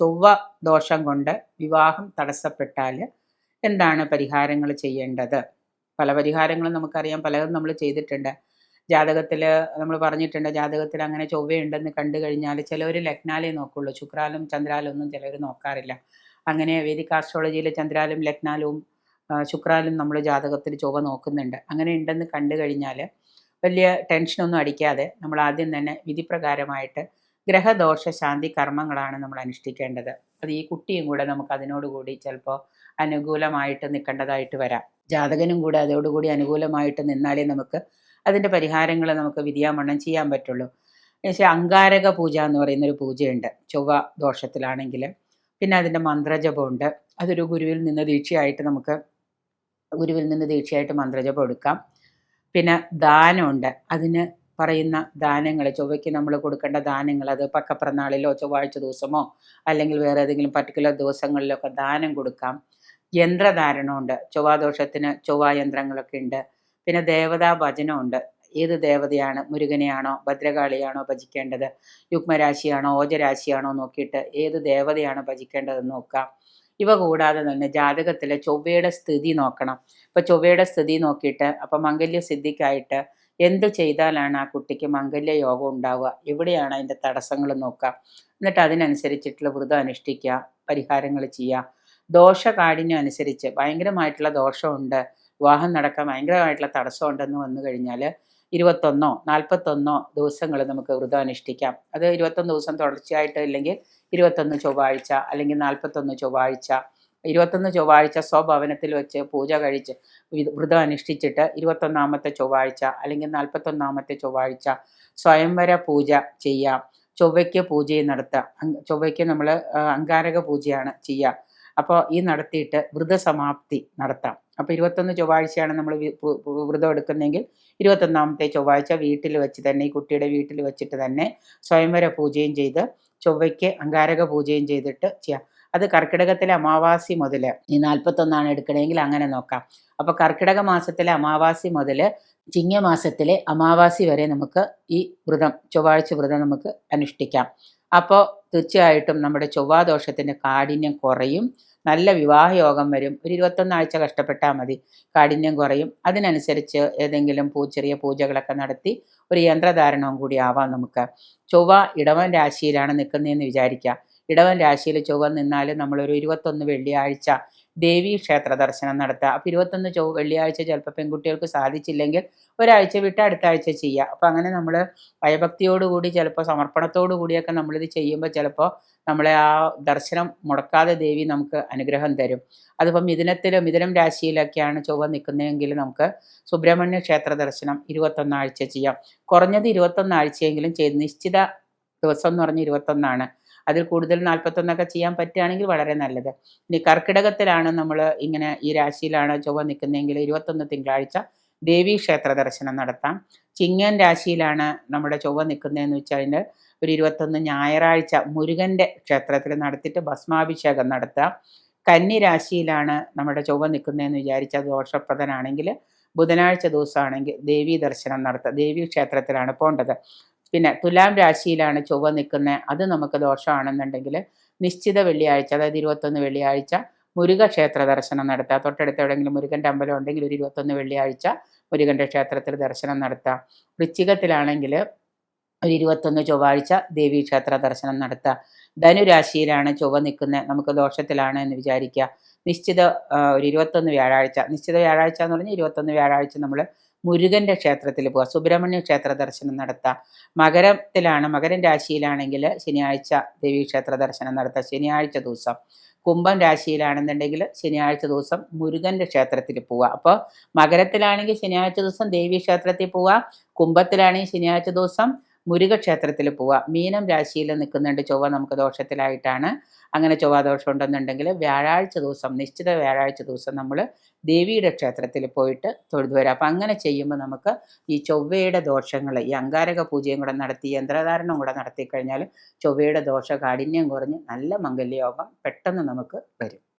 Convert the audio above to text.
ചൊവ്വ ദോഷം കൊണ്ട് വിവാഹം തടസ്സപ്പെട്ടാൽ എന്താണ് പരിഹാരങ്ങൾ ചെയ്യേണ്ടത്? പല പരിഹാരങ്ങളും നമുക്കറിയാം പലതും നമ്മൾ ചെയ്തിട്ടുണ്ട്. ജാതകത്തിൽ നമ്മൾ പറഞ്ഞിട്ടുണ്ട് ജാതകത്തിൽ അങ്ങനെ ചൊവ്വയുണ്ടെന്ന് കണ്ടു കഴിഞ്ഞാൽ ചിലവർ ലഗ്നാലേ നോക്കുള്ളൂ. ശുക്രാലും ചന്ദ്രാലും ഒന്നും ചിലവർ നോക്കാറില്ല. അങ്ങനെ വേദിക് ആസ്ട്രോളജിയിൽ ചന്ദ്രാലും ലഗ്നാലും ശുക്രാലും നമ്മൾ ജാതകത്തിൽ ചൊവ്വ നോക്കുന്നുണ്ട്. അങ്ങനെ ഉണ്ടെന്ന് കണ്ടു കഴിഞ്ഞാൽ വലിയ ടെൻഷനൊന്നും അടിക്കാതെ നമ്മൾ ആദ്യം തന്നെ വിധിപ്രകാരമായിട്ട് ഗ്രഹദോഷ ശാന്തി കർമ്മങ്ങളാണ് നമ്മൾ അനുഷ്ഠിക്കേണ്ടത്. അത് ഈ കുട്ടിയും കൂടെ നമുക്ക് അതിനോടുകൂടി ചിലപ്പോൾ അനുകൂലമായിട്ട് നിൽക്കേണ്ടതായിട്ട് വരാം. ജാതകനും കൂടെ അതോടുകൂടി അനുകൂലമായിട്ട് നിന്നാലേ നമുക്ക് അതിന്റെ പരിഹാരങ്ങൾ നമുക്ക് വിധിയാമണ്ണം ചെയ്യാൻ പറ്റുള്ളൂ. പക്ഷേ അങ്കാരക പൂജ എന്ന് പറയുന്നൊരു പൂജയുണ്ട്. ചൊവ്വ ദോഷത്തിലാണെങ്കിൽ പിന്നെ അതിന്റെ മന്ത്രജപമുണ്ട് അതൊരു ഗുരുവിൽ നിന്ന് ദീക്ഷയായിട്ട് നമുക്ക് ഗുരുവിൽ നിന്ന് ദീക്ഷയായിട്ട് മന്ത്രജപം എടുക്കാം. പിന്നെ ദാനമുണ്ട് അതിന് പറയുന്ന ദാനങ്ങൾ ചൊവ്വയ്ക്ക് നമ്മൾ കൊടുക്കേണ്ട ദാനങ്ങൾ അത് പക്കപ്പിറന്നാളിലോ ചൊവ്വാഴ്ച ദിവസമോ അല്ലെങ്കിൽ വേറെ ഏതെങ്കിലും പർട്ടിക്കുലർ ദിവസങ്ങളിലൊക്കെ ദാനം കൊടുക്കാം. യന്ത്രധാരണമുണ്ട്. ചൊവ്വാദോഷത്തിന് ചൊവ്വാ യന്ത്രങ്ങളൊക്കെ ഉണ്ട്. പിന്നെ ദേവതാ ഭജനമുണ്ട്. ഏത് ദേവതയാണ്? മുരുകനെയാണോ ഭദ്രകാളിയാണോ ഭജിക്കേണ്ടത്? യുഗ്മരാശിയാണോ ഓജരാശിയാണോ നോക്കിയിട്ട് ഏത് ദേവതയാണ് ഭജിക്കേണ്ടതെന്ന് നോക്കാം. ഇവ കൂടാതെ തന്നെ ജാതകത്തിലെ ചൊവ്വയുടെ സ്ഥിതി നോക്കണം. ഇപ്പൊ ചൊവ്വയുടെ സ്ഥിതി നോക്കിയിട്ട് അപ്പൊ മംഗല്യ സിദ്ധിക്കായിട്ട് എന്ത് ചെയ്താലാണ് ആ കുട്ടിക്ക് മംഗല്യ യോഗം ഉണ്ടാവുക? എവിടെയാണ് അതിന്റെ തടസ്സങ്ങൾ നോക്കുക? എന്നിട്ട് അതിനനുസരിച്ചിട്ടുള്ള വ്രതം അനുഷ്ഠിക്കുക പരിഹാരങ്ങൾ ചെയ്യുക. ദോഷകാഠിന്യം അനുസരിച്ച് ഭയങ്കരമായിട്ടുള്ള ദോഷമുണ്ട്. വിവാഹം നടക്കാൻ ഭയങ്കരമായിട്ടുള്ള തടസ്സമുണ്ടെന്ന് വന്നു കഴിഞ്ഞാൽ ഇരുപത്തൊന്നോ നാൽപ്പത്തൊന്നോ ദിവസങ്ങൾ നമുക്ക് വ്രതം അനുഷ്ഠിക്കാം. അത് ഇരുപത്തൊന്ന് ദിവസം തുടർച്ചയായിട്ട് ഇല്ലെങ്കിൽ ഇരുപത്തൊന്ന് ചൊവ്വാഴ്ച അല്ലെങ്കിൽ നാൽപ്പത്തൊന്ന് ചൊവ്വാഴ്ച. ഇരുപത്തൊന്ന് ചൊവ്വാഴ്ച സ്വഭവനത്തിൽ വെച്ച് പൂജ കഴിച്ച് വ്രതം അനുഷ്ഠിച്ചിട്ട് ഇരുപത്തൊന്നാമത്തെ ചൊവ്വാഴ്ച അല്ലെങ്കിൽ നാൽപ്പത്തൊന്നാമത്തെ ചൊവ്വാഴ്ച സ്വയംവര പൂജ ചെയ്യാം. ചൊവ്വയ്ക്ക് പൂജയും നടത്താം. ചൊവ്വയ്ക്ക് നമ്മൾ അങ്കാരക പൂജയാണ് ചെയ്യുക അപ്പോൾ ഈ നടത്തിയിട്ട് വ്രതസമാപ്തി നടത്താം. അപ്പോൾ ഇരുപത്തൊന്ന് ചൊവ്വാഴ്ചയാണ് നമ്മൾ വ്രതം എടുക്കുന്നതെങ്കിൽ ഇരുപത്തൊന്നാമത്തെ ചൊവ്വാഴ്ച വീട്ടിൽ വെച്ച് തന്നെ ഈ കുട്ടിയുടെ വീട്ടിൽ വെച്ചിട്ട് തന്നെ സ്വയംവര പൂജയും ചെയ്ത് ചൊവ്വയ്ക്ക് അങ്കാരക പൂജയും ചെയ്തിട്ട് ചെയ്യാം. അത് കർക്കിടകത്തിലെ അമാവാസി മുതൽ ഈ നാൽപ്പത്തൊന്നാണ് എടുക്കണമെങ്കിൽ അങ്ങനെ നോക്കാം. അപ്പോൾ കർക്കിടക മാസത്തിലെ അമാവാസി മുതൽ ചിങ്ങ മാസത്തിലെ അമാവാസി വരെ നമുക്ക് ഈ വ്രതം ചൊവ്വാഴ്ച വ്രതം നമുക്ക് അനുഷ്ഠിക്കാം. അപ്പോൾ തീർച്ചയായിട്ടും നമ്മുടെ ചൊവ്വാദോഷത്തിന്റെ കാഠിന്യം കുറയും. നല്ല വിവാഹയോഗം വരും. ഒരു ഇരുപത്തൊന്നാഴ്ച കഷ്ടപ്പെട്ടാൽ മതി. കാഠിന്യം കുറയും. അതിനനുസരിച്ച് ഏതെങ്കിലും പൂ ചെറിയ പൂജകളൊക്കെ നടത്തി ഒരു യന്ത്രധാരണവും കൂടി ആവാം നമുക്ക്. ചൊവ്വ ഇടവൻ രാശിയിലാണ് നിൽക്കുന്നതെന്ന് വിചാരിക്കുക ഇടവൻ രാശിയിൽ ചൊവ്വ നിന്നാൽ നമ്മളൊരു ഇരുപത്തൊന്ന് വെള്ളിയാഴ്ച ദേവീ ക്ഷേത്ര ദർശനം നടത്തുക. അപ്പോൾ ഇരുപത്തൊന്ന് ചൊവ്വ വെള്ളിയാഴ്ച ചിലപ്പോൾ പെൺകുട്ടികൾക്ക് സാധിച്ചില്ലെങ്കിൽ ഒരാഴ്ച വിട്ട് അടുത്ത ആഴ്ച ചെയ്യുക. അപ്പോൾ അങ്ങനെ നമ്മൾ ഭയഭക്തിയോടുകൂടി ചിലപ്പോൾ സമർപ്പണത്തോടു കൂടിയൊക്കെ നമ്മളിത് ചെയ്യുമ്പോൾ ചിലപ്പോൾ നമ്മളെ ആ ദർശനം മുടക്കാതെ ദേവി നമുക്ക് അനുഗ്രഹം തരും. അതിപ്പം മിഥുനത്തിൽ മിഥുനം രാശിയിലൊക്കെയാണ് ചൊവ്വ നിൽക്കുന്നതെങ്കിൽ നമുക്ക് സുബ്രഹ്മണ്യ ക്ഷേത്ര ദർശനം ഇരുപത്തൊന്നാഴ്ച ചെയ്യാം. കുറഞ്ഞത് ഇരുപത്തൊന്നാഴ്ചയെങ്കിലും ചെയ്ത് നിശ്ചിത ദിവസം എന്ന് പറഞ്ഞ് ഇരുപത്തൊന്നാണ്. അതിൽ കൂടുതൽ നാൽപ്പത്തൊന്നൊക്കെ ചെയ്യാൻ പറ്റുകയാണെങ്കിൽ വളരെ നല്ലത്. ഇനി കർക്കിടകത്തിലാണ് നമ്മൾ ഇങ്ങനെ ഈ രാശിയിലാണ് ചൊവ്വ നിൽക്കുന്നതെങ്കിൽ ഇരുപത്തൊന്ന് തിങ്കളാഴ്ച ദേവീ ക്ഷേത്ര ദർശനം നടത്താം. ചിങ്ങൻ രാശിയിലാണ് നമ്മുടെ ചൊവ്വ നിൽക്കുന്നതെന്ന് വെച്ചാൽ ഒരു ഇരുപത്തൊന്ന് ഞായറാഴ്ച മുരുകന്റെ ക്ഷേത്രത്തിൽ നടത്തിയിട്ട് ഭസ്മാഭിഷേകം നടത്താം. കന്നി രാശിയിലാണ് നമ്മുടെ ചൊവ്വ നിൽക്കുന്നതെന്ന് വിചാരിച്ച ദോഷപ്രദനാണെങ്കിൽ ബുധനാഴ്ച ദിവസമാണെങ്കിൽ ദേവീ ദർശനം നടത്തുക ദേവീ ക്ഷേത്രത്തിലാണ് പോകേണ്ടത്. പിന്നെ തുലാം രാശിയിലാണ് ചൊവ്വ നിൽക്കുന്നത്. അത് നമുക്ക് ദോഷമാണെന്നുണ്ടെങ്കിൽ നിശ്ചിത വെള്ളിയാഴ്ച അതായത് ഇരുപത്തൊന്ന് വെള്ളിയാഴ്ച മുരുക ക്ഷേത്ര ദർശനം നടത്തുക. തൊട്ടടുത്ത് എവിടെയെങ്കിലും മുരുകന്റെ അമ്പലം ഉണ്ടെങ്കിൽ ഒരു ഇരുപത്തൊന്ന് വെള്ളിയാഴ്ച മുരുകന്റെ ക്ഷേത്രത്തിൽ ദർശനം നടത്താം വൃശ്ചികത്തിലാണെങ്കിൽ ഒരു ഇരുപത്തൊന്ന് ചൊവ്വാഴ്ച ദേവീ ക്ഷേത്ര ദർശനം നടത്തുക. ധനുരാശിയിലാണ് ചൊവ്വ നിൽക്കുന്നത്. നമുക്ക് ദോഷത്തിലാണ് എന്ന് വിചാരിക്കുക. നിശ്ചിത ഒരു ഇരുപത്തൊന്ന് വ്യാഴാഴ്ച. നിശ്ചിത വ്യാഴാഴ്ച എന്ന് പറഞ്ഞാൽ ഇരുപത്തൊന്ന് വ്യാഴാഴ്ച നമ്മൾ മുരുകന്റെ ക്ഷേത്രത്തിൽ പോവുക സുബ്രഹ്മണ്യ ക്ഷേത്ര ദർശനം നടത്തുക മകരത്തിലാണ് മകരൻ രാശിയിലാണെങ്കിൽ ശനിയാഴ്ച ദേവീ ക്ഷേത്ര ദർശനം നടത്തുക ശനിയാഴ്ച ദിവസം കുംഭം രാശിയിലാണെന്നുണ്ടെങ്കിൽ ശനിയാഴ്ച ദിവസം മുരുകന്റെ ക്ഷേത്രത്തിൽ പോവുക അപ്പോൾ മകരത്തിലാണെങ്കിൽ ശനിയാഴ്ച ദിവസം ദേവീ ക്ഷേത്രത്തിൽ പോവുക കുംഭത്തിലാണെങ്കിൽ ശനിയാഴ്ച ദിവസം മുരുക ക്ഷേത്രത്തിൽ പോവുക മീനം രാശിയിൽ നിൽക്കുന്നുണ്ട്. ചൊവ്വ നമുക്ക് ദോഷത്തിലായിട്ടാണ്. അങ്ങനെ ചൊവ്വ ദോഷം ഉണ്ടെന്നുണ്ടെങ്കിൽ വ്യാഴാഴ്ച ദിവസം നിശ്ചിത വ്യാഴാഴ്ച ദിവസം നമ്മൾ ദേവിയുടെ ക്ഷേത്രത്തിൽ പോയിട്ട് തൊഴുതു വരാം. അപ്പം അങ്ങനെ ചെയ്യുമ്പോൾ നമുക്ക് ഈ ചൊവ്വയുടെ ദോഷങ്ങൾ ഈ അങ്കാരക പൂജയും കൂടെ നടത്തി യന്ത്രധാരണം കൂടെ നടത്തി കഴിഞ്ഞാൽ ചൊവ്വയുടെ ദോഷ കാഠിന്യം കുറഞ്ഞ് നല്ല മംഗല്യയോഗം പെട്ടെന്ന് നമുക്ക് വരും.